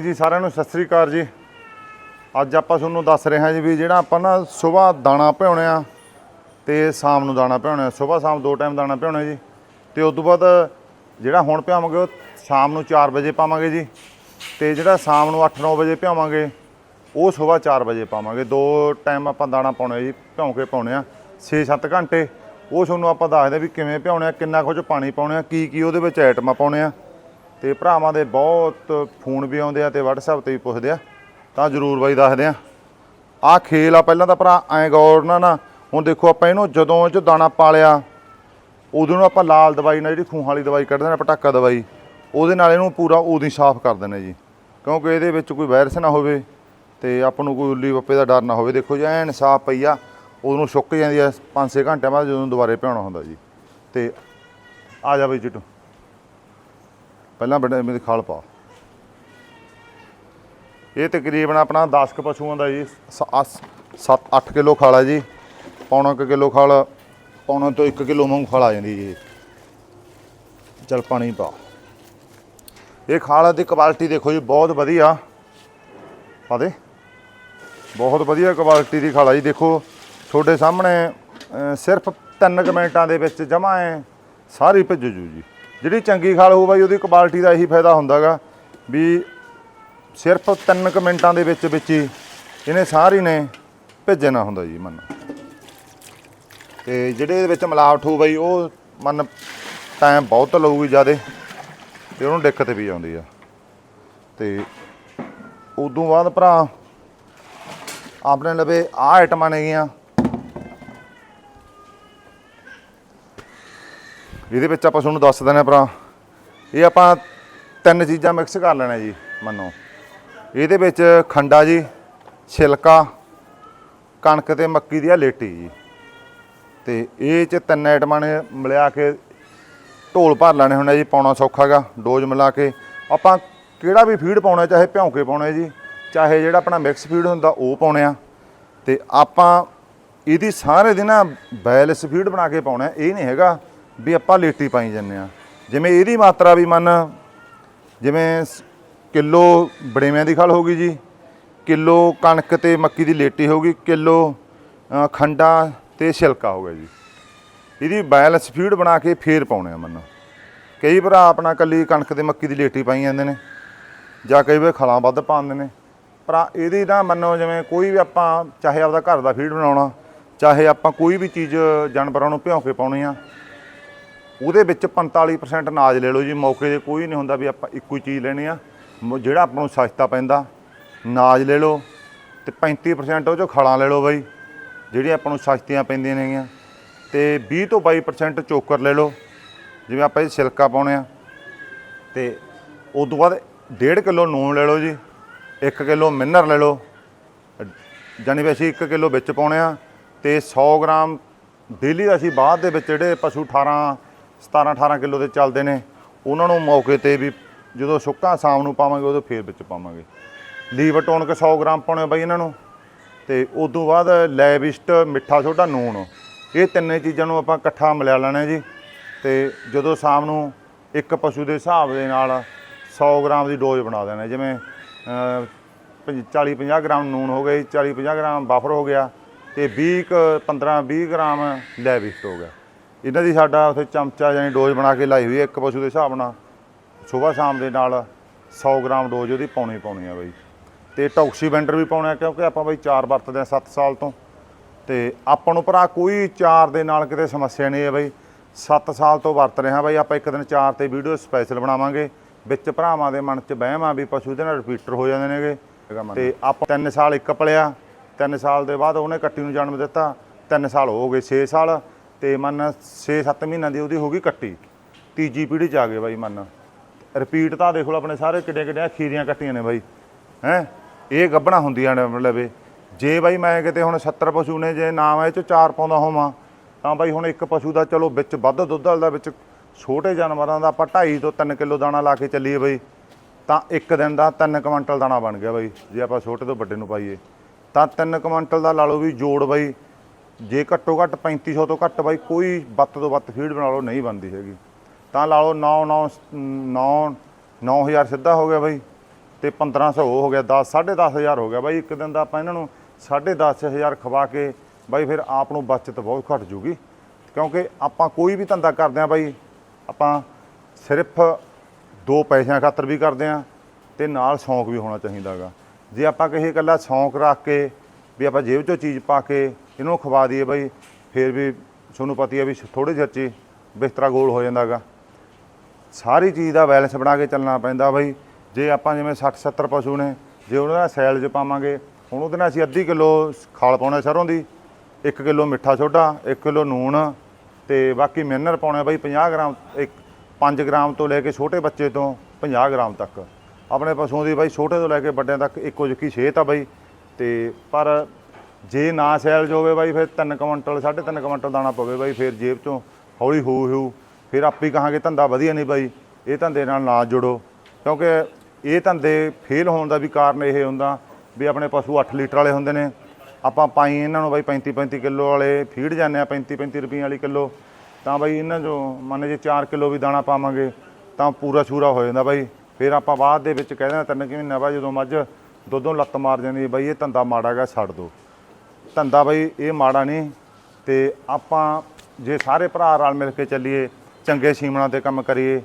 ਜੀ, ਸਾਰਿਆਂ ਨੂੰ ਸਤਿ ਸ੍ਰੀ ਅਕਾਲ ਜੀ। ਅੱਜ ਆਪਾਂ ਤੁਹਾਨੂੰ ਦੱਸ ਰਹੇ ਹਾਂ ਜੀ ਵੀ ਜਿਹੜਾ ਆਪਾਂ ਨਾ ਸਵੇਰ ਦਾਣਾ ਭਿਉਣੇ ਆ ਤੇ ਸ਼ਾਮ ਨੂੰ ਦਾਣਾ ਭਿਉਣੇ ਆ। ਸਵੇਰ ਸ਼ਾਮ ਦੋ ਟਾਈਮ ਦਾਣਾ ਭਿਉਣੇ ਜੀ। ਤੇ ਉਸ ਤੋਂ ਬਾਅਦ ਜਿਹੜਾ ਹੁਣ ਭਿਆਵਾਂਗੇ ਉਹ ਸ਼ਾਮ ਨੂੰ 4 ਵਜੇ ਪਾਵਾਂਗੇ ਜੀ। ਤੇ ਜਿਹੜਾ ਸ਼ਾਮ ਨੂੰ 8-9 ਵਜੇ ਭਿਆਵਾਂਗੇ ਉਹ ਸਵੇਰ 4 ਵਜੇ ਪਾਵਾਂਗੇ। ਦੋ ਟਾਈਮ ਆਪਾਂ ਦਾਣਾ ਪਾਉਣਾ ਜੀ, ਭਿਉਂ ਕੇ ਪਾਉਣੇ ਆ। 6-7 ਘੰਟੇ, ਉਹ ਤੁਹਾਨੂੰ ਆਪਾਂ ਦੱਸਦੇ ਵੀ ਕਿਵੇਂ ਭਿਉਣੇ ਆ, ਕਿੰਨਾ ਕੁਝ ਪਾਣੀ ਪਾਉਣੇ ਆ ਕੀ ਕੀ ਉਹਦੇ ਵਿੱਚ ਆਈਟਮਾਂ ਪਾਉਣੇ ਆ। ਤੇ ਭਰਾਵਾਂ ਦੇ ਬਹੁਤ ਫੋਨ ਵੀ ਆਉਂਦੇ ਆ ਤੇ WhatsApp ਤੇ ਵੀ ਪੁੱਛਦੇ ਆ। ਤਾਂ ਜਰੂਰ ਬਾਈ ਦੱਸਦੇ ਆ। ਆਹ ਖੇਲ ਆ, ਪਹਿਲਾਂ ਤਾਂ ਭਰਾ ਐਂ ਗੌਰ ਨਾਲ ਨਾ। ਹੁਣ ਦੇਖੋ ਆਪਾਂ ਇਹਨੂੰ ਜਦੋਂ ਇਹ 'ਚ ਦਾਣਾ ਪਾ ਲਿਆ ਉਦੋਂ ਨੂੰ ਆਪਾਂ ਲਾਲ ਦਵਾਈ ਨਾਲ ਜਿਹੜੀ ਖੂਹਾਂ ਵਾਲੀ ਦਵਾਈ ਕੱਢਦੇ ਨੇ, ਪਟਾਕਾ ਦਵਾਈ, ਉਹਦੇ ਨਾਲ ਇਹਨੂੰ ਪੂਰਾ ਉਦੋਂ ਸਾਫ਼ ਕਰ ਦਿੰਦੇ ਜੀ। ਕਿਉਂਕਿ ਇਹਦੇ ਵਿੱਚ ਕੋਈ ਵਾਇਰਸ ਨਾ ਹੋਵੇ ਤੇ ਆਪਾਂ ਨੂੰ ਕੋਈ ਉੱਲੀ ਵੱਪੇ ਦਾ ਡਰ ਨਾ ਹੋਵੇ। ਦੇਖੋ ਜੀ, ਐਨ ਸਾਫ਼ ਪਈ ਆ, ਉਹਨੂੰ ਸੁੱਕ ਜਾਂਦੀ ਆ 5-6 ਘੰਟਿਆਂ ਬਾਅਦ ਜਦੋਂ ਦੁਬਾਰੇ ਪਿਆਉਣਾ ਹੁੰਦਾ ਜੀ। ਤੇ ਆ ਜਾ ਬਈ ਚਿੱਟੂ ਪਹਿਲਾਂ ਬੜੇ ਮੇਰੀ ਖਾਲ ਪਾ। ਇਹ ਤਕਰੀਬਨ ਆਪਣਾ 10 ਕ ਪਸ਼ੂਆਂ ਦਾ ਜੀ 7-8 ਕਿਲੋ ਖਾਲਾ ਜੀ ਪੌਣਾ ਕੁ ਕਿਲੋ ਖਾਲ ਪੌਣਾ ਤੋਂ 1 ਕਿਲੋ ਮੂੰਗਫਲ ਆ ਜਾਂਦੀ ਜੀ। ਚਲ ਪਾਣੀ ਪਾ। ਇਹ ਖਾਲ ਦੀ ਕੁਆਲਿਟੀ ਦੇਖੋ ਜੀ ਬਹੁਤ ਵਧੀਆ। ਪਾ ਦੇ। ਬਹੁਤ ਵਧੀਆ ਕੁਆਲਿਟੀ ਦੀ ਖਾਲਾ ਜੀ ਦੇਖੋ। ਤੁਹਾਡੇ ਸਾਹਮਣੇ ਅਹ, ਸਿਰਫ 3 ਮਿੰਟਾਂ ਦੇ ਵਿੱਚ ਜਮਾ ਹੈ ਸਾਰੀ ਭਿੱਜ ਜੂ ਜੀ। ਜਿਹੜੀ ਚੰਗੀ ਖਾਲ ਹੋਊ ਬਾਈ, ਉਹਦੀ ਕੁਆਲਿਟੀ ਦਾ ਇਹੀ ਫਾਇਦਾ ਹੁੰਦਾਗਾ ਵੀ ਸਿਰਫ 3 ਮਿੰਟਾਂ ਦੇ ਵਿੱਚ ਵਿੱਚ ਹੀ ਇਹਨੇ ਸਾਰੀ ਨੇ ਭੇਜਣਾ ਹੁੰਦਾ ਜੀ ਮਨ। ਤੇ ਜਿਹੜੇ ਇਹਦੇ ਵਿੱਚ ਮਿਲਾਵਟ ਹੋਊ ਬਈ, ਉਹ ਮਨ ਟਾਈਮ ਬਹੁਤ ਲਊਗੀ ਜਿਆਦੇ ਤੇ ਉਹਨੂੰ ਦਿੱਕਤ ਵੀ ਆਉਂਦੀ ਆ। ਤੇ ਉਦੋਂ ਬਾਅਦ ਭਰਾ, ਆਪਣੇ ਲਵੇ ਆਹ ਆਈਟਮਾਂ ਨੇਗੀਆਂ ਇਹਦੇ ਵਿੱਚ ਆਪਾਂ ਤੁਹਾਨੂੰ ਦੱਸ ਦਿੰਦੇ ਹਾਂ ਭਰਾ। ਇਹ ਆਪਾਂ ਤਿੰਨ ਚੀਜ਼ਾਂ ਮਿਕਸ ਕਰ ਲੈਣਾ ਜੀ, ਮੰਨੋ। ਇਹਦੇ ਵਿੱਚ ਖੰਡਾ ਜੀ, ਛਿਲਕਾ, ਕਣਕ ਤੇ ਮੱਕੀ ਦੀ ਆ ਲੇਟੀ ਜੀ। ਤੇ ਇਹ ਚ ਤਿੰਨ ਆਈਟਮਾਂ ਨੇ ਮਿਲਿਆ ਕੇ ਢੋਲ ਭਰ ਲੈਣੇ ਹੁੰਦੇ ਜੀ, ਪਾਉਣਾ ਸੌਖਾਗਾ ਡੋਜ਼ ਮਿਲਾ ਕੇ। ਆਪਾਂ ਕਿਹੜਾ ਵੀ ਫੀਡ ਪਾਉਣਾ, ਚਾਹੇ ਭਿਉਂ ਕੇ ਪਾਉਣਾ ਜੀ, ਚਾਹੇ ਜਿਹੜਾ ਆਪਣਾ ਮਿਕਸ ਫੀਡ ਹੁੰਦਾ, ਉਹ ਪਾਉਣੇ ਆ। ਤੇ ਆਪਾਂ ਇਹਦੀ ਸਾਰੇ ਦਿਨ ਨਾ ਬੈਲੈਂਸ ਫੀਡ ਬਣਾ ਕੇ ਪਾਉਣਾ, ਇਹ ਨਹੀਂ ਹੈਗਾ। ਵੀ ਆਪਾਂ ਲੇਟੀ ਪਾਈ ਜੰਨੇ ਆ ਜਿਵੇਂ ਇਹਦੀ ਮਾਤਰਾ ਵੀ ਮੰਨ ਜਿਵੇਂ ਸ- ਕਿਲੋ ਬੜੇਵਿਆਂ ਦੀ ਖਲ ਹੋਗੀ ਜੀ ਕਿਲੋ ਕਣਕ ਤੇ ਮੱਕੀ ਦੀ ਲੇਟੀ ਹੋਗੀ ਕਿਲੋ ਅ, ਖੰਡਾ ਤੇ ਛਿਲਕਾ ਹੋ ਗਿਆ ਜੀ। ਇਹਦੀ ਬੈਲੈਂਸ ਫੀਡ ਬਣਾ ਕੇ ਫੇਰ ਪਾਉਣੇ ਆ ਮੰਨੋ। ਕਈ ਭਰਾ ਆਪਣਾ ਕੱਲੀ ਕਣਕ ਤੇ ਮੱਕੀ ਦੀ ਲੇਟੀ ਪਾਈ ਜਾਂਦੇ ਨੇ ਜਾਂ ਕਈ ਵਾਰ ਖਲਾਂ ਵੱਧ ਪਾਉਂਦੇ ਨੇ। ਪਰ ਇਹਦੀ ਨਾ ਮੰਨੋ ਜਿਵੇਂ ਕੋਈ ਵੀ ਆਪਾਂ ਚਾਹੇ ਆਪਦਾ ਘਰ ਦਾ ਫੀਡ ਬਣਾਉਣਾ ਚਾਹੇ ਆਪਾਂ ਕੋਈ ਵੀ ਚੀਜ਼ ਜਾਨਵਰਾਂ ਨੂੰ ਭਿਉਂ ਕੇ ਪਾਉਣੀ ਆ ਉਹਦੇ ਵਿੱਚ 45% ਅਨਾਜ ਲੈ ਲਓ ਜੀ। ਮੌਕੇ ਤੇ ਕੋਈ ਨਹੀਂ ਹੁੰਦਾ ਵੀ ਆਪਾਂ ਇੱਕੋ ਹੀ ਚੀਜ਼ ਲੈਣੀ ਆ। ਮ- ਜਿਹੜਾ ਆਪਾਂ ਨੂੰ ਸਸਤਾ ਪੈਂਦਾ, ਅਨਾਜ ਲੈ ਲਓ ਤੇ 35% ਉਹ ਚੋਂ ਖਲਾਂ ਲੈ ਲਓ ਬਾਈ, ਜਿਹੜੀਆਂ ਆਪਾਂ ਨੂੰ ਸਸਤੀਆਂ ਪੈਂਦੀਆਂ ਨੇਗੀਆਂ। ਤੇ 20 ਤੋਂ 22% ਚੋਕਰ ਲੈ ਲਓ, ਜਿਵੇਂ ਆਪਾਂ ਇਹ ਸਿਲਕਾ ਪਾਉਣੇ ਆ। ਤੇ ਉਸ ਤੋਂ ਬਾਅਦ 1.5 ਕਿਲੋ ਨੂਣ ਲੈ ਲਓ ਜੀ 1 ਕਿਲੋ ਮਿਨਰ ਲੈ ਲਓ। ਜਾਣੀ ਵੀ ਅਸੀਂ 1 ਕਿਲੋ ਵਿੱਚ ਪਾਉਣੇ ਆ। ਤੇ 100 ਗ੍ਰਾਮ ਡੇਲੀ ਅਸੀਂ ਬਾਅਦ ਦੇ ਵਿੱਚ ਜਿਹੜੇ ਪਸ਼ੂ 18 17 18 ਕਿਲੋ ਦੇ ਚੱਲਦੇ ਨੇ। ਉਹਨਾਂ ਨੂੰ ਮੌਕੇ ਤੇ ਵੀ ਜਦੋਂ ਸੁੱਕਾ ਸ਼ਾਮ ਨੂੰ ਪਾਵਾਂਗੇ, ਉਦੋਂ ਫੇਰ ਵਿੱਚ ਪਾਵਾਂਗੇ। ਲੀਵਰ ਟੋਨਕ 100 ਗ੍ਰਾਮ ਪਾਉਣੇ ਬਾਈ ਇਹਨਾਂ ਨੂੰ। ਤੇ ਉਸ ਤੋਂ ਬਾਅਦ ਲੈਵਿਸਟ ਮਿੱਠਾ ਸੋਡਾ ਨੂਣ ਇਹ ਤਿੰਨੇ ਚੀਜ਼ਾਂ ਨੂੰ ਆਪਾਂ ਇਕੱਠਾ ਮਿਲਾ ਲੈਣਾ ਜੀ। ਤੇ ਜਦੋਂ ਸ਼ਾਮ ਨੂੰ ਇੱਕ ਪਸ਼ੂ ਦੇ ਹਿਸਾਬ ਦੇ ਨਾਲ 100 ਗ੍ਰਾਮ ਦੀ ਡੋਜ਼ ਬਣਾ ਦੇਣਾ। ਜਿਵੇਂ 40 50 ਗ੍ਰਾਮ ਨੂਣ ਹੋ ਗਏ 40 50 ਗ੍ਰਾਮ ਬਫਰ ਹੋ ਗਿਆ, ਤੇ 20 15 20 ਗ੍ਰਾਮ ਲੈਵਿਸਟ ਹੋ ਗਿਆ। ਇਹਨਾਂ ਦੀ ਸਾਡਾ ਉੱਥੇ ਚਮਚਾ ਯਾਨੀ ਡੋਜ਼ ਬਣਾ ਕੇ ਲਾਈ ਹੋਈ ਹੈ, ਇੱਕ ਪਸ਼ੂ ਦੇ ਹਿਸਾਬ ਨਾਲ। ਸਵੇਰ ਸ਼ਾਮ ਦੇ ਨਾਲ 100 ਗ੍ਰਾਮ ਡੋਜ਼ ਉਹਦੀ ਪਾਉਣੀ ਪਾਉਣੀ ਆ ਬਾਈ। ਤੇ ਟੌਕਸੀਵੈਂਡਰ ਵੀ ਪਾਉਣਾ ਕਿਉਂਕਿ ਆਪਾਂ ਬਈ ਚਾਰ ਵਰਤਦੇ ਆ 7 ਸਾਲ ਤੋਂ। ਤੇ ਆਪਾਂ ਨੂੰ ਭਰਾ ਕੋਈ ਚਾਰ ਦੇ ਨਾਲ ਕਿਤੇ ਸਮੱਸਿਆ ਨਹੀਂ ਹੈ ਬਈ। 7 ਸਾਲ ਤੋਂ ਵਰਤ ਰਹੇ ਹਾਂ ਬਾਈ, ਆਪਾਂ ਇੱਕ ਦਿਨ ਚਾਰ ਤੇ ਵੀਡੀਓ ਸਪੈਸ਼ਲ ਬਣਾਵਾਂਗੇ। ਵਿੱਚ ਭਰਾਵਾਂ ਦੇ ਮਨ 'ਚ ਵਹਿਮ ਆ ਵੀ ਪਸ਼ੂ ਦੇ ਨਾਲ ਰਿਪੀਟਰ ਹੋ ਜਾਂਦੇ ਨੇਗੇ। ਤੇ ਆਪਾਂ 3 ਸਾਲ ਇੱਕ ਪਲਿਆ। 3 ਸਾਲ ਦੇ ਬਾਅਦ ਉਹਨੇ ਕੱਟੀ ਨੂੰ ਜਨਮ ਦਿੱਤਾ। 3 ਸਾਲ ਹੋ ਗਏ 6 ਸਾਲ। ਤੇ ਮੰਨ 6-7 ਮਹੀਨਿਆਂ ਦੀ ਉਹਦੀ ਹੋ ਗਈ ਕੱਟੀ। ਤੀਜੀ ਪੀੜ੍ਹੀ 'ਚ ਆ ਗਏ ਬਾਈ ਮੰਨ। ਰਿਪੀਟ ਤਾਂ ਦੇਖ ਲਓ ਆਪਣੇ ਸਾਰੇ ਕਿੱਡੇ ਕਿੱਡੇ ਖੀਰੀਆਂ ਕੱਟੀਆਂ ਨੇ ਬਾਈ। ਹੈ? ਇਹ ਗੱਭਣਾ ਹੁੰਦੀਆਂ ਨੇ ਮਤਲਬ ਇਹ। ਜੇ ਬਾਈ ਮੈਂ ਕਿਤੇ ਹੁਣ 70 ਪਸ਼ੂ ਨੇ, ਜੇ ਨਾ ਮੈਂ ਇਹ ਚ ਚਾਰ ਪਾਉਂਦਾ ਹੋਵਾਂ, ਤਾਂ ਬਾਈ ਹੁਣ ਇੱਕ ਪਸ਼ੂ ਦਾ ਚਲੋ ਵਿੱਚ ਵੱਧ ਦੁੱਧ ਵਾਲਾ ਵਿੱਚ ਛੋਟੇ ਜਾਨਵਰਾਂ ਦਾ ਆਪਾਂ 2.5 ਤੋਂ 3 ਕਿਲੋ ਦਾਣਾ ਲਾ ਕੇ ਚੱਲੀਏ ਬਾਈ। ਤਾਂ ਇੱਕ ਦਿਨ ਦਾ 3 ਕੁਇੰਟਲ ਦਾਣਾ ਬਣ ਗਿਆ ਬਾਈ, ਜੇ ਆਪਾਂ ਛੋਟੇ ਤੋਂ ਵੱਡੇ ਨੂੰ ਪਾਈਏ। ਤਾਂ 3 ਕੁਇੰਟਲ ਦਾ ਲਾ ਲਓ ਵੀ ਜੋੜ ਬਾਈ। ਜੇ ਘੱਟੋ ਘੱਟ 3500 ਤੋਂ ਘੱਟ ਬਾਈ, ਕੋਈ ਵੱਧ ਤੋਂ ਵੱਧ ਫੀਡ ਬਣਾ ਲਓ, ਨਹੀਂ ਬਣਦੀ ਹੈਗੀ। ਤਾਂ ਲਾ ਲਓ 9 9 9 9000 ਸਿੱਧਾ ਹੋ ਗਿਆ ਬਾਈ, ਤੇ 1500 ਉਹ ਹੋ ਗਿਆ 10 10500 ਹੋ ਗਿਆ ਬਾਈ, ਇੱਕ ਦਿਨ ਦਾ ਆਪਾਂ ਇਹਨਾਂ ਨੂੰ 10500 ਖਵਾ ਕੇ ਬਾਈ ਫਿਰ ਆਪ ਨੂੰ ਬਚਤ ਬਹੁਤ ਘਟ ਜੂਗੀ। ਕਿਉਂਕਿ ਆਪਾਂ ਕੋਈ ਵੀ ਧੰਦਾ ਕਰਦੇ ਆ ਬਾਈ, ਆਪਾਂ ਸਿਰਫ ਦੋ ਪੈਸਿਆਂ ਖਾਤਰ ਵੀ ਕਰਦੇ ਆ ਤੇ ਨਾਲ ਸ਼ੌਂਕ ਵੀ ਹੋਣਾ ਚਾਹੀਦਾਗਾ ਜੇ ਆਪਾਂ ਕਹੇ ਇਕੱਲਾ ਸ਼ੌਂਕ ਰੱਖ ਕੇ ਵੀ ਆਪਾਂ ਜੇਬ ਚੋਂ ਚੀਜ਼ ਪਾ ਕੇ ਇਹਨੂੰ ਖਵਾ ਦਈਏ ਬਾਈ, ਫਿਰ ਵੀ ਤੁਹਾਨੂੰ ਪਤੀ ਹੀ ਆ ਵੀ ਥੋੜੇ ਜਿਹੇ 'ਚ ਹੀ ਬਿਸਤਰਾ ਗੋਲ ਹੋ ਜਾਂਦਾਗਾ ਸਾਰੀ ਚੀਜ਼ ਦਾ ਬੈਲੈਂਸ ਬਣਾ ਕੇ ਚੱਲਣਾ ਪੈਂਦਾ ਬਾਈ। ਜੇ ਆਪਾਂ ਜਿਵੇਂ 60 70 ਪਸ਼ੂ ਨੇ, ਜੇ ਉਹਨਾਂ ਦਾ ਸੈਲ 'ਚ ਪਾਵਾਂਗੇ, ਹੁਣ ਉਹਦੇ ਨਾਲ ਅਸੀਂ ਅੱਧੀ ਕਿਲੋ ਖਾਲ ਪਾਉਣਾ ਸਰੋਂ ਦੀ 1 ਕਿਲੋ ਮਿੱਠਾ ਸੋਡਾ 1 ਕਿਲੋ ਨੂਣ ਤੇ ਬਾਕੀ ਮਿਨਰ ਪਾਉਣੇ ਬਾਈ 50 ਗ੍ਰਾਮ, ਇੱਕ 5 ਗ੍ਰਾਮ ਤੋਂ ਲੈ ਕੇ ਛੋਟੇ ਬੱਚੇ ਤੋਂ 50 ਗ੍ਰਾਮ ਤੱਕ। ਆਪਣੇ ਪਸ਼ੂਆਂ ਦੀ ਬਾਈ ਛੋਟੇ ਤੋਂ ਲੈ ਕੇ ਵੱਡਿਆਂ ਤੱਕ ਇੱਕੋ ਜਿੱਕੀ ਛੇਤ ਆ ਬਾਈ। ਤੇ ਪਰ ਜੇ ਨਾ ਸੈਲ ਹੋਵੇ ਬਾਈ, ਫਿਰ 3 ਕੁਇੰਟਲ 3.5 ਕੁਇੰਟਲ ਦਾਣਾ ਪਵੇ ਬਾਈ, ਫਿਰ ਜੇਬ ਚੋਂ ਹੌਲੀ ਹੋ ਹੋ। ਫਿਰ ਆਪੇ ਕਹਾਂਗੇ ਧੰਦਾ ਵਧੀਆ ਨਹੀਂ ਬਾਈ, ਇਹ ਧੰਦੇ ਨਾਲ ਨਾ ਜੁੜੋ। ਕਿਉਂਕਿ ਇਹ ਧੰਦੇ ਫੇਲ ਹੋਣ ਦਾ ਵੀ ਕਾਰਨ ਇਹ ਹੁੰਦਾ ਵੀ ਆਪਣੇ ਪਸ਼ੂ 8 ਲੀਟਰ ਵਾਲੇ ਹੁੰਦੇ ਨੇ। ਆਪਾਂ ਪਾਈ ਇਹਨਾਂ ਨੂੰ ਬਾਈ 35 35 ਕਿਲੋ ਵਾਲੇ, ਫੀਡ ਜਾਂਦੇ ਆ 35 35 ਰੁਪਏ ਵਾਲੀ ਕਿਲੋ। ਤਾਂ ਬਾਈ ਇਹਨਾਂ ਚੋਂ ਮੰਨ ਜੇ 4 ਕਿਲੋ ਵੀ ਦਾਣਾ ਪਾਵਾਂਗੇ, ਤਾਂ ਪੂਰਾ ਛੂਰਾ ਹੋ ਜਾਂਦਾ ਬਾਈ। ਫਿਰ ਆਪਾਂ ਬਾਅਦ ਦੇ ਵਿੱਚ ਕਹਿੰਦੇ ਤਿੰਨ ਕਿ ਮਹੀਨਾ ਬਾਅਦ ਜਦੋਂ ਮੱਝ ਦੁੱਧੋਂ ਲੱਤ ਮਾਰ ਜਾਂਦੀ ਹੈ ਬਾਈ, ਇਹ ਧੰਦਾ ਮਾੜਾ ਗਾ ਛੱਡ ਦੋ ਧੰਦਾ ਬਾਈ ਇਹ ਮਾੜਾ ਨਹੀਂ ਤੇ ਆਪਾਂ ਜੇ ਸਾਰੇ ਭਰਾ ਰਲ ਮਿਲ ਕੇ ਚੱਲੀਏ, ਚੰਗੇ ਸੀਮਣਾ ਤੇ ਕੰਮ ਕਰੀਏ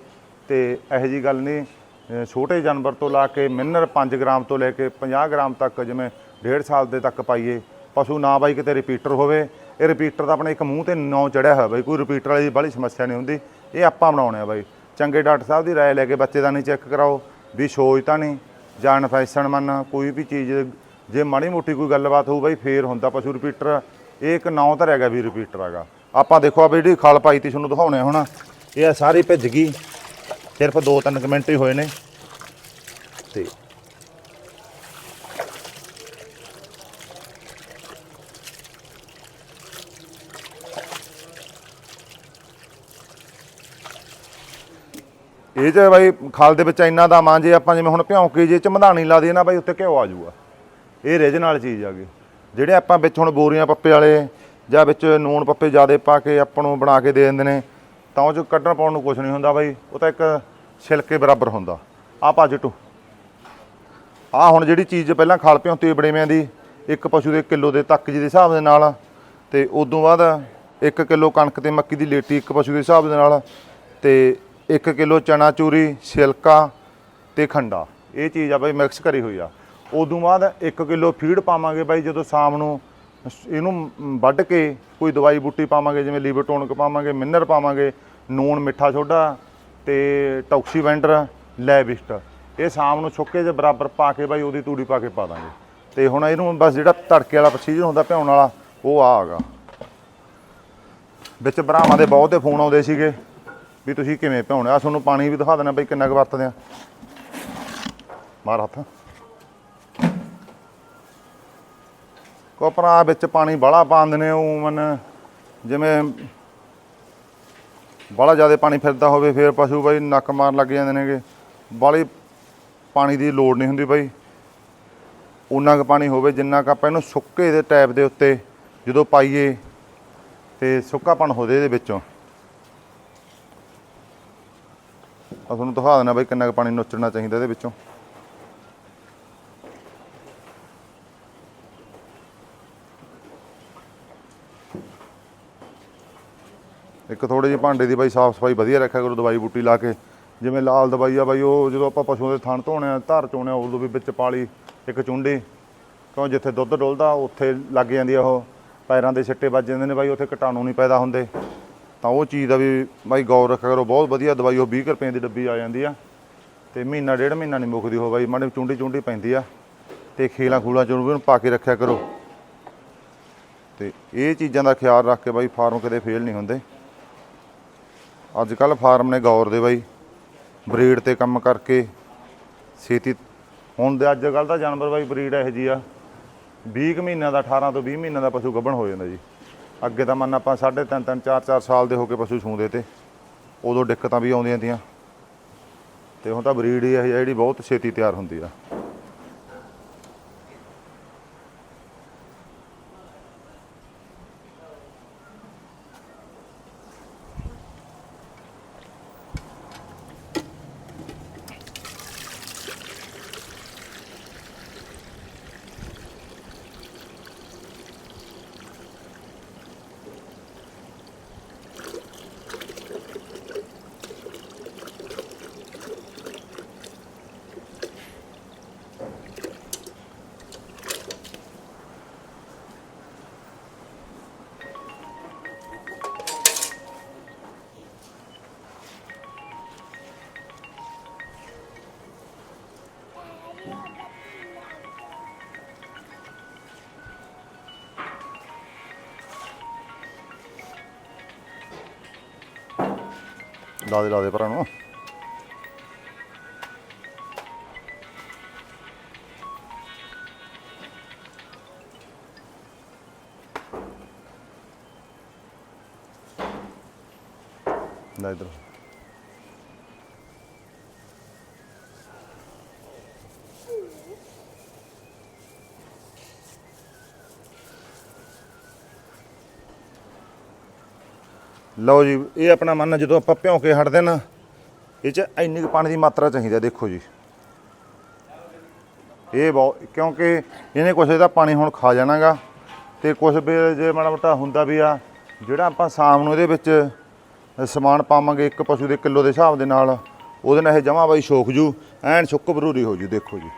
ਤੇ ਇਹੋ ਜੀ ਗੱਲ ਨਹੀਂ ਛੋਟੇ ਜਾਨਵਰ ਤੋਂ ਲਾ ਕੇ ਮਿਨਰ 5 ਗ੍ਰਾਮ ਤੋਂ ਲੈ ਕੇ 50 ਗ੍ਰਾਮ ਤੱਕ ਜਿਵੇਂ ਡੇਢ ਸਾਲ ਦੇ ਤੱਕ ਪਾਈਏ, ਪਸ਼ੂ ਨਾ ਬਾਈ ਕਿਤੇ ਰਿਪੀਟਰ ਹੋਵੇ, ਇਹ ਰਿਪੀਟਰ ਦਾ ਆਪਣੇ ਇੱਕ ਮੂੰਹ ਤੇ ਨੌ ਚੜਿਆ ਹੋਇਆ ਬਾਈ, ਕੋਈ ਰਿਪੀਟਰ ਵਾਲੀ ਬੜੀ ਸਮੱਸਿਆ ਨਹੀਂ ਹੁੰਦੀ, ਇਹ ਆਪਾਂ ਬਣਾਉਣੇ ਆ ਬਾਈ। ਚੰਗੇ ਡਾਕਟਰ ਸਾਹਿਬ ਦੀ ਰਾਏ ਲੈ ਕੇ ਬੱਚੇ ਦਾ ਨਹੀਂ ਚੈੱਕ ਕਰਾਓ, ਵੀ ਸੋਜ ਤਾਂ ਨਹੀਂ ਜਾਂ ਇਨਫੈਕਸ਼ਨ ਮੰਨ, ਕੋਈ ਵੀ ਚੀਜ਼ ਜੇ ਮਾੜੀ ਮੋਟੀ ਕੋਈ ਗੱਲਬਾਤ ਹੋਊ ਬਾਈ, ਫੇਰ ਹੁੰਦਾ ਪਸ਼ੂ ਰਿਪੀਟਰ। ਇਹ ਇੱਕ ਨਾਂ ਧਰਿਆ ਹੈਗਾ ਵੀ ਰਿਪੀਟਰ ਹੈਗਾ। ਆਪਾਂ ਦੇਖੋ ਆ ਜਿਹੜੀ ਖਲ ਪਾਈ ਤੀ ਤੁਹਾਨੂੰ ਦਿਖਾਉਣੇ ਆ ਹੁਣ। ਇਹ ਆ ਸਾਰੀ ਭਿੱਜ ਗਈ। ਸਿਰਫ 2-3 ਮਿੰਟ ਹੀ ਹੋਏ ਨੇ। ਤੇ ਇਹ ਚ ਬਾਈ, ਖਾਲ ਦੇ ਵਿੱਚ ਇੰਨਾ ਦਾ ਮਾਂ, ਜੇ ਆਪਾਂ ਜਿਵੇਂ ਹੁਣ ਭਿਉਂਕੇ ਜੇ ਚ ਮਧਾਣੀ ਲਾ ਦਈਏ ਨਾ ਬਾਈ, ਉੱਤੇ ਘਿਓ ਆ ਜਾਊਗਾ। ਇਹ ਰਿਜ ਵਾਲੀ ਚੀਜ਼ ਆ ਗਈ। ਜਿਹੜੇ ਆਪਾਂ ਵਿੱਚ ਹੁਣ ਬੋਰੀਆਂ ਪੱਪੇ ਵਾਲੇ ਜਾਂ ਵਿੱਚ ਨੂਣ ਪੱਪੇ ਜ਼ਿਆਦੇ ਪਾ ਕੇ ਆਪਾਂ ਨੂੰ ਬਣਾ ਕੇ ਦੇ ਦਿੰਦੇ ਨੇ, ਤਾਂ ਉਹ ਚ ਕੱਢਣ ਪਾਉਣ ਨੂੰ ਕੁਝ ਨਹੀਂ ਹੁੰਦਾ ਬਾਈ। ਉਹ ਤਾਂ ਇੱਕ ਛਿਲਕੇ ਬਰਾਬਰ ਹੁੰਦਾ। ਆ ਪਾ ਜਟੂ ਆ ਹੁਣ ਜਿਹੜੀ ਚੀਜ਼ ਪਹਿਲਾਂ ਖਾਲ ਭਿਉਂਤੀ ਬਣੇਵਿਆਂ ਦੀ, ਇੱਕ ਪਸ਼ੂ ਦੇ ਕਿਲੋ ਦੇ ਤੱਕ ਜੀ ਦੇ ਹਿਸਾਬ ਦੇ ਨਾਲ, ਤੇ ਉਦੋਂ ਬਾਅਦ 1 ਕਿਲੋ ਕਣਕ ਤੇ ਮੱਕੀ ਦੀ ਲੇਟੀ ਇੱਕ ਪਸ਼ੂ ਦੇ ਹਿਸਾਬ ਦੇ ਨਾਲ, ਤੇ 1 ਕਿਲੋ ਚਨਾ ਚੂਰੀ, ਛਿਲਕਾ ਤੇ ਖੰਡਾ। ਇਹ ਚੀਜ਼ ਆ ਬਾਈ ਮਿਕਸ ਕਰੀ ਹੋਈ ਆ। ਉਦੋਂ ਬਾਅਦ 1 ਕਿਲੋ ਫੀਡ ਪਾਵਾਂਗੇ ਬਾਈ, ਜਦੋਂ ਸ਼ਾਮ ਨੂੰ ਇਹਨੂੰ ਵੱਢ ਕੇ ਕੋਈ ਦਵਾਈ ਬੂਟੀ ਪਾਵਾਂਗੇ, ਜਿਵੇਂ ਲੀਵਰ ਟੋਨਕ ਪਾਵਾਂਗੇ ਮਿਨਰ ਪਾਵਾਂਗੇ, ਨੂਣ, ਮਿੱਠਾ ਸੋਡਾ ਤੇ ਟੌਕਸੀ ਵੈਂਡਰ ਲੈਬਿਸਟ ਇਹ ਸ਼ਾਮ ਨੂੰ ਸੁੱਕੇ ਜੇ ਬਰਾਬਰ ਪਾ ਕੇ ਬਾਈ, ਉਹਦੀ ਤੂੜੀ ਪਾ ਕੇ ਪਾ ਦਾਂਗੇ। ਤੇ ਹੁਣ ਇਹਨੂੰ ਬਸ ਜਿਹੜਾ ਤੜਕੇ ਵਾਲਾ ਪ੍ਰੋਸੀਜਰ ਹੁੰਦਾ, ਭਿਉਣ ਵਾਲਾ, ਉਹ ਆ ਹੈਗਾ। ਵਿੱਚ ਭਰਾਵਾਂ ਦੇ ਬਹੁਤ ਦੇ ਫੋਨ ਆਉਂਦੇ ਸੀਗੇ ਵੀ ਤੁਸੀਂ ਕਿਵੇਂ ਭਿਉਣਾ? ਆ ਤੁਹਾਨੂੰ ਪਾਣੀ ਵੀ ਦਿਖਾ ਦੇਣਾ ਬਈ, ਕਿੰਨਾ ਕੁ ਵਰਤਦੇ ਆ ਮਾਰ ਹੱਥ। ਕੋ ਭਰਾ ਵਿੱਚ ਪਾਣੀ ਬਾਹਲਾ ਪਾਉਂਦੇ ਨੇ ਉਹ ਮਨ ਜਿਵੇਂ ਬਾਹਲਾ ਜ਼ਿਆਦਾ ਪਾਣੀ ਫਿਰਦਾ ਹੋਵੇ, ਫਿਰ ਪਸ਼ੂ ਬਾਈ ਨੱਕ ਮਾਰਨ ਲੱਗ ਜਾਂਦੇ ਨੇਗੇ। ਬਾਹਲੀ ਪਾਣੀ ਦੀ ਲੋੜ ਨਹੀਂ ਹੁੰਦੀ ਬਾਈ। ਉਨਾ ਕੁ ਪਾਣੀ ਹੋਵੇ ਜਿੰਨਾ ਕੁ ਆਪਾਂ ਇਹਨੂੰ ਸੁੱਕੇ ਦੇ ਟੈਪ ਦੇ ਉੱਤੇ ਜਦੋਂ ਪਾਈਏ, ਤੇ ਸੁੱਕਾਪਣ ਹੋਦੇ ਇਹਦੇ ਵਿੱਚੋਂ। ਆ ਤੁਹਾਨੂੰ ਦਿਖਾ ਦੇਣਾ ਬਾਈ ਕਿੰਨਾ ਕੁ ਪਾਣੀ ਨੁੱਚਣਾ ਚਾਹੀਦਾ ਇਹਦੇ ਵਿੱਚੋਂ। ਇੱਕ ਥੋੜੇ ਜਿਹੇ ਭਾਂਡੇ ਦੀ ਬਾਈ ਸਾਫ਼ ਸਫ਼ਾਈ ਵਧੀਆ ਰੱਖਿਆ ਕਰੋ, ਦਵਾਈ ਬੂਟੀ ਲਾ ਕੇ। ਜਿਵੇਂ ਲਾਲ ਦਵਾਈ ਆ ਬਾਈ, ਉਹ ਜਦੋਂ ਆਪਾਂ ਪਸ਼ੂਆਂ ਦੇ ਥਣ ਧੋਣੇ ਆ, ਧਾਰ ਚੋਣੇ ਉਦੋਂ ਵੀ ਵਿੱਚ ਪਾਲੀ ਇੱਕ ਚੁੰਡੀ। ਕਿਉਂ ਜਿੱਥੇ ਦੁੱਧ ਡੁੱਲਦਾ, ਉੱਥੇ ਲੱਗ ਜਾਂਦੀ ਆ ਉਹ। ਪੈਰਾਂ ਦੇ ਛਿੱਟੇ ਵੱਜ ਜਾਂਦੇ ਨੇ ਬਾਈ, ਉੱਥੇ ਕੀਟਾਣੂ ਨਹੀਂ ਪੈਦਾ ਹੁੰਦੇ। ਤਾਂ ਉਹ ਚੀਜ਼ ਦਾ ਵੀ ਬਾਈ ਗੌਰ ਰੱਖਿਆ ਕਰੋ, ਬਹੁਤ ਵਧੀਆ ਦਵਾਈ ਉਹ 20 ਕੁ ਰੁਪਏ ਦੀ ਡੱਬੀ ਆ ਜਾਂਦੀ ਆ। ਤੇ ਮਹੀਨਾ, ਡੇਢ ਮਹੀਨਾ ਨਹੀਂ ਮੁੱਕਦੀ ਉਹ ਬਾਈ, ਮਾੜੇ ਚੁੰਡੀ ਚੁੰਡੀ ਪੈਂਦੀ ਆ। ਤੇ ਖੇਲਾਂ ਖੂਲਾਂ ਚੋਂ ਵੀ ਉਹਨੂੰ ਪਾ ਕੇ ਰੱਖਿਆ ਕਰੋ। ਤੇ ਇਹ ਚੀਜ਼ਾਂ ਦਾ ਖਿਆਲ ਰੱਖ ਕੇ ਬਾਈ ਫਾਰਮ ਕਦੇ ਫੇਲ ਨਹੀਂ ਹੁੰਦੇ। ਅੱਜ ਕੱਲ ਫਾਰਮ ਨੇ ਗੌਰ ਦੇ ਬਾਈ, ਬਰੀਡ ਤੇ ਕੰਮ ਕਰਕੇ ਛੇਤੀ, ਹੁਣ ਦੇ ਅੱਜ ਕੱਲ ਦਾ ਜਾਨਵਰ ਬਾਈ ਬਰੀਡ ਇਹੋ ਜੀ ਆ 20 ਕੁ ਮਹੀਨਿਆਂ ਦਾ 18 ਤੋਂ 20 ਮਹੀਨਿਆਂ ਦਾ ਪਸ਼ੂ ਗੱਭਣ ਹੋ ਜਾਂਦਾ ਜੀ। ਅੱਗੇ ਤਾਂ ਮੰਨ ਆਪਾਂ 3.5 3 4 4 ਸਾਲ ਦੇ ਹੋ ਕੇ ਪਸ਼ੂ ਸੂੰਦੇ ਤੇ, ਉਦੋਂ ਦਿੱਕਤਾਂ ਵੀ ਆਉਂਦੀਆਂ ਤੀਆਂ। ਤੇ ਹੁਣ ਤਾਂ ਬਰੀਡ ਹੀ ਇਹ ਜਿਹੜੀ ਬਹੁਤ ਛੇਤੀ ਤਿਆਰ ਹੁੰਦੀ ਆ। ਲਾ ਦੇ ਲਾ ਦੇ ਭਰਾ ਨੂੰ ਲੈ ਲਓ ਜੀ, ਇਹ ਆਪਣਾ ਮੰਨ ਜਦੋਂ ਆਪਾਂ ਭਿਉਂ ਕੇ ਹਟਦੇ ਨਾ, ਇਹ ਚ ਇੰਨੀ ਕੁ ਪਾਣੀ ਦੀ ਮਾਤਰਾ ਚਾਹੀਦੀ ਦੇਖੋ ਜੀ। ਇਹ ਬਹੁਤ ਕਿਉਂਕਿ ਇਹਨੇ ਕੁਛ ਇਹਦਾ ਪਾਣੀ ਹੁਣ ਖਾ ਜਾਣਾਗਾ, ਤੇ ਕੁਛ ਵੀ ਜੇ ਮਾੜਾ ਮੋਟਾ ਹੁੰਦਾ ਵੀ ਆ, ਜਿਹੜਾ ਆਪਾਂ ਸ਼ਾਮ ਨੂੰ ਇਹਦੇ ਵਿੱਚ ਸਮਾਨ ਪਾਵਾਂਗੇ ਇੱਕ ਪਸ਼ੂ ਦੇ ਕਿਲੋ ਦੇ ਹਿਸਾਬ ਦੇ ਨਾਲ, ਉਹਦੇ ਨਾਲ ਇਹ ਜਮਾ ਬਾਈ ਸੋਖ ਜੂ, ਐਨ ਸੁੱਕ ਬਰੂਰੀ ਹੋ ਜੂ, ਦੇਖੋ ਜੀ।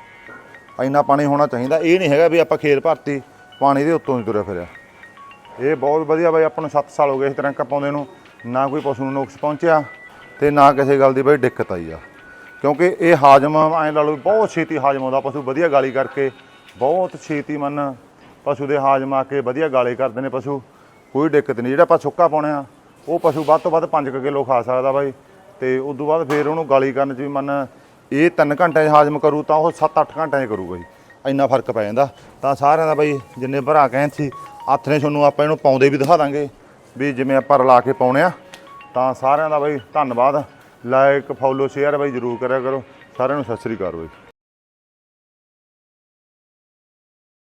ਇੰਨਾ ਪਾਣੀ ਹੋਣਾ ਚਾਹੀਦਾ, ਇਹ ਨਹੀਂ ਹੈਗਾ ਵੀ ਆਪਾਂ ਖੇਰ ਭਰਤੀ ਪਾਣੀ ਦੇ ਉੱਤੋਂ ਹੀ ਤੁਰਿਆ ਫਿਰਿਆ। ਇਹ ਬਹੁਤ ਵਧੀਆ ਬਾਈ, ਆਪਾਂ ਨੂੰ 7 ਸਾਲ ਹੋ ਗਏ ਇਸ ਤਰ੍ਹਾਂ ਕਪਾਉਂਦੇ ਨੂੰ। ਨਾ ਕੋਈ ਪਸ਼ੂ ਨੂੰ ਨੁਕਸ ਪਹੁੰਚਿਆ ਤੇ ਨਾ ਕਿਸੇ ਗੱਲ ਦੀ ਬਾਈ ਦਿੱਕਤ ਆਈ ਆ। ਕਿਉਂਕਿ ਇਹ ਹਾਜਮ ਐਂ ਲਾ ਲਓ ਬਹੁਤ ਛੇਤੀ ਹਾਜਮ ਆਉਂਦਾ, ਪਸ਼ੂ ਵਧੀਆ ਗਾਲੀ ਕਰਕੇ, ਬਹੁਤ ਛੇਤੀ ਮੰਨ ਪਸ਼ੂ ਦੇ ਹਾਜਮ ਆ ਕੇ ਵਧੀਆ ਗਾਲੇ ਕਰਦੇ ਨੇ ਪਸ਼ੂ। ਕੋਈ ਦਿੱਕਤ ਨਹੀਂ, ਜਿਹੜਾ ਆਪਾਂ ਸੁੱਕਾ ਪਾਉਣੇ ਆ, ਉਹ ਪਸ਼ੂ ਵੱਧ ਤੋਂ ਵੱਧ 5 ਕਿਲੋ ਖਾ ਸਕਦਾ ਬਾਈ। ਤੇ ਉਸ ਤੋਂ ਬਾਅਦ ਫਿਰ ਉਹਨੂੰ ਗਾਲੀ ਕਰਨ ਚ ਵੀ ਮੰਨ ਇਹ 3 ਘੰਟੇ 'ਚ ਹਾਜਮ ਕਰੂ ਤਾਂ ਉਹ 7-8 ਘੰਟਿਆਂ 'ਚ ਕਰੂਗਾ ਜੀ। ਇੰਨਾ ਫ਼ਰਕ ਪੈ ਜਾਂਦਾ। ਤਾਂ ਸਾਰਿਆਂ ਦਾ ਬਾਈ ਜਿੰਨੇ ਭਰਾ ਕਹਿਣ ਸੀ, ਹੱਥ ਨੇ ਤੁਹਾਨੂੰ ਆਪਾਂ ਇਹਨੂੰ ਪਾਉਂਦੇ ਵੀ ਦਿਖਾ ਦਾਂਗੇ ਵੀ ਜਿਵੇਂ ਆਪਾਂ ਰਲਾ ਕੇ ਪਾਉਣੇ ਆ। ਤਾਂ ਸਾਰਿਆਂ ਦਾ ਬਾਈ ਧੰਨਵਾਦ। ਲਾਈਕ ਫੋਲੋ ਸ਼ੇਅਰ ਬਾਈ ਜਰੂਰ ਕਰਿਆ ਕਰੋ। ਸਾਰਿਆਂ ਨੂੰ ਸਤਿ ਸ੍ਰੀ ਅਕਾਲ ਬਾਈ।